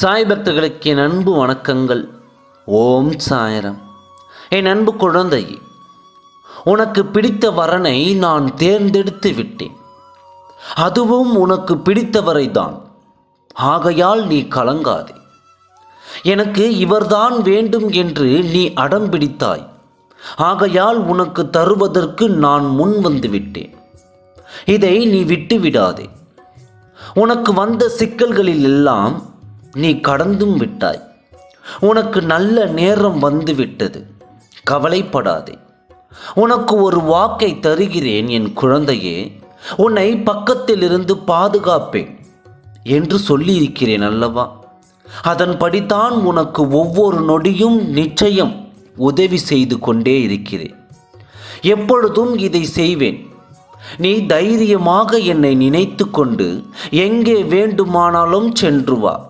சாய் பக்தர்களுக்கு என் அன்பு வணக்கங்கள். ஓம் சாயரம். என் அன்பு குழந்தை உனக்கு பிடித்த வரனை நான் தேர்ந்தெடுத்து விட்டேன். அதுவும் உனக்கு பிடித்தவரை தான் ஆகையால் நீ கலங்காதே. எனக்கு இவர்தான் வேண்டும் என்று நீ அடம் பிடித்தாய். ஆகையால் உனக்கு தருவதற்கு நான் முன் வந்து விட்டேன். இதை நீ விட்டு விடாதே உனக்கு வந்த சிக்கல்களில் எல்லாம் நீ கடந்தும் விட்டாய். உனக்கு நல்ல நேரம் வந்து விட்டது கவலைப்படாதே. உனக்கு ஒரு வாக்கை தருகிறேன் என் குழந்தையே. உன்னை பக்கத்திலிருந்து பாதுகாப்பேன் என்று சொல்லியிருக்கிறேன் அல்லவா? அதன்படித்தான் உனக்கு ஒவ்வொரு நொடியும் நிச்சயம் உதவி செய்து கொண்டே இருக்கிறேன். எப்பொழுதும் இதை செய்வேன். நீ தைரியமாக என்னை நினைத்து கொண்டு எங்கே வேண்டுமானாலும் சென்று வா.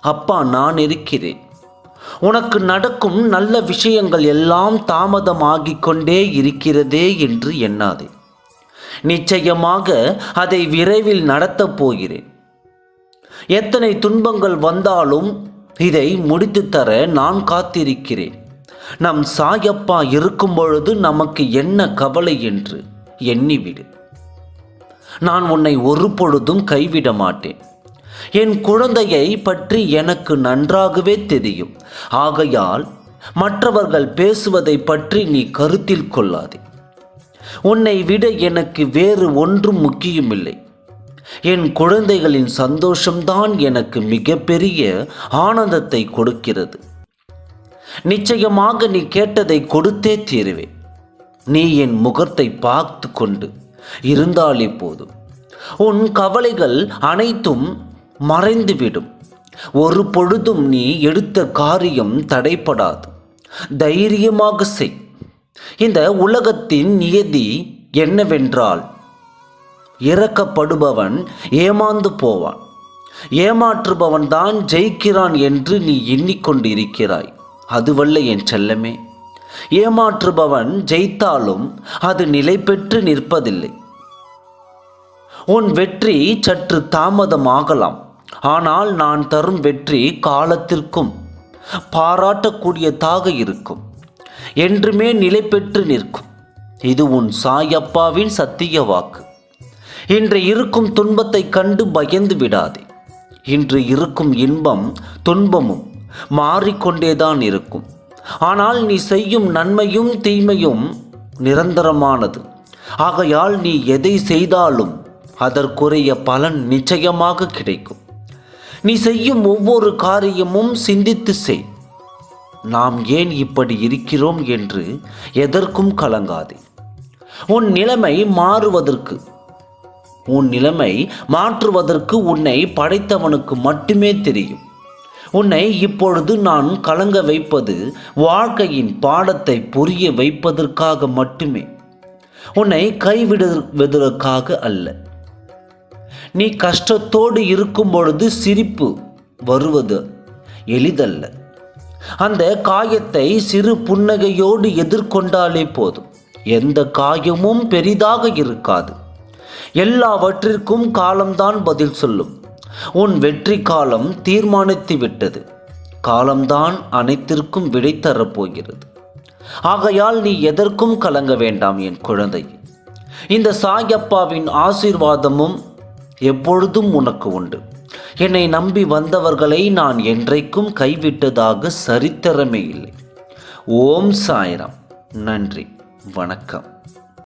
அப்பா நான் இருக்கிறேன். உனக்கு நடக்கும் நல்ல விஷயங்கள் எல்லாம் தாமதமாகிக் கொண்டே இருக்கிறதே என்று எண்ணாதே. நிச்சயமாக அதை விரைவில் நடத்தப் போகிறேன். எத்தனை துன்பங்கள் வந்தாலும் இதை முடித்து தர நான் காத்திருக்கிறேன். நம் சாயப்பா இருக்கும் பொழுது நமக்கு என்ன கவலை என்று எண்ணிவிடு. நான் உன்னை ஒரு பொழுதும் கைவிட மாட்டேன். என் குழந்தையை பற்றி எனக்கு நன்றாகவே தெரியும். ஆகையால் மற்றவர்கள் பேசுவதை பற்றி நீ கருத்தில் கொள்ளாதே. உன்னை விட எனக்கு வேறு ஒன்றும் முக்கியமில்லை. என் குழந்தைகளின் சந்தோஷம்தான் எனக்கு மிகப்பெரிய ஆனந்தத்தை கொடுக்கிறது. நிச்சயமாக நீ கேட்டதை கொடுத்தே தீருவேன். நீ என் முகத்தை பார்த்து கொண்டு இருந்தாலே போதும். உன் கவலைகள் அனைத்தும் மறைந்துவிடும் ஒரு பொழுதும் நீ எடுத்த காரியம் தடைப்படாது தைரியமாக செய். இந்த உலகத்தின் நியதி என்னவென்றால் இறக்கப்படுபவன் ஏமாந்து போவான். ஏமாற்றுபவன் தான் ஜெயிக்கிறான் என்று நீ எண்ணிக்கொண்டிருக்கிறாய். அதுவல்ல என் செல்லமே. ஏமாற்றுபவன் ஜெயித்தாலும் அது நிலை பெற்று நிற்பதில்லை. உன் வெற்றி சற்று தாமதமாகலாம். ஆனால் நான் தரும் வெற்றி காலத்திற்கும் பாராட்டக்கூடியதாக இருக்கும். என்றுமே நிலை பெற்று நிற்கும். இது உன் சாயப்பாவின் சத்திய வாக்கு. இன்று இருக்கும் துன்பத்தை கண்டு பயந்து விடாதே. இன்று இருக்கும் இன்பம் துன்பமும் மாறிக்கொண்டேதான் இருக்கும். ஆனால் நீ செய்யும் நன்மையும் தீமையும் நிரந்தரமானது. ஆகையால் நீ எதை செய்தாலும் அதற்குரிய பலன் நிச்சயமாக கிடைக்கும். நீ செய்யும் ஒவ்வொரு காரியமும் சிந்தித்து செய். நாம் ஏன் இப்படி இருக்கிறோம் என்று எதற்கும் கலங்காதே. உன் நிலைமை மாறுவதற்கு உன் நிலைமை மாற்றுவதற்கு உன்னை படைத்தவனுக்கு மட்டுமே தெரியும். உன்னை இப்பொழுது நான் கலங்க வைப்பது வாழ்க்கையின் பாடத்தை புரிய வைப்பதற்காக மட்டுமே. உன்னை கைவிடுவதற்காக அல்ல. நீ கஷ்டத்தோடு இருக்கும் பொழுது சிரிப்பு வருவது எளிதல்ல. அந்த காயத்தை சிறு புன்னகையோடு எதிர்கொண்டாலே போதும். எந்த காயமும் பெரிதாக இருக்காது. எல்லாவற்றிற்கும் காலம்தான் பதில் சொல்லும். உன் வெற்றி காலம் தீர்மானித்து விட்டது. காலம்தான் அனைத்திற்கும் விடை தரப்போகிறது ஆகையால் நீ எதற்கும் கலங்க வேண்டாம் என் குழந்தை இந்த சாயப்பாவின் ஆசீர்வாதமும் எப்பொழுதும் உனக்கு உண்டு. என்னை நம்பி வந்தவர்களை நான் என்றைக்கும் கைவிட்டதாக சரித்திரமே இல்லை. ஓம் சாய்ராம். நன்றி. வணக்கம்.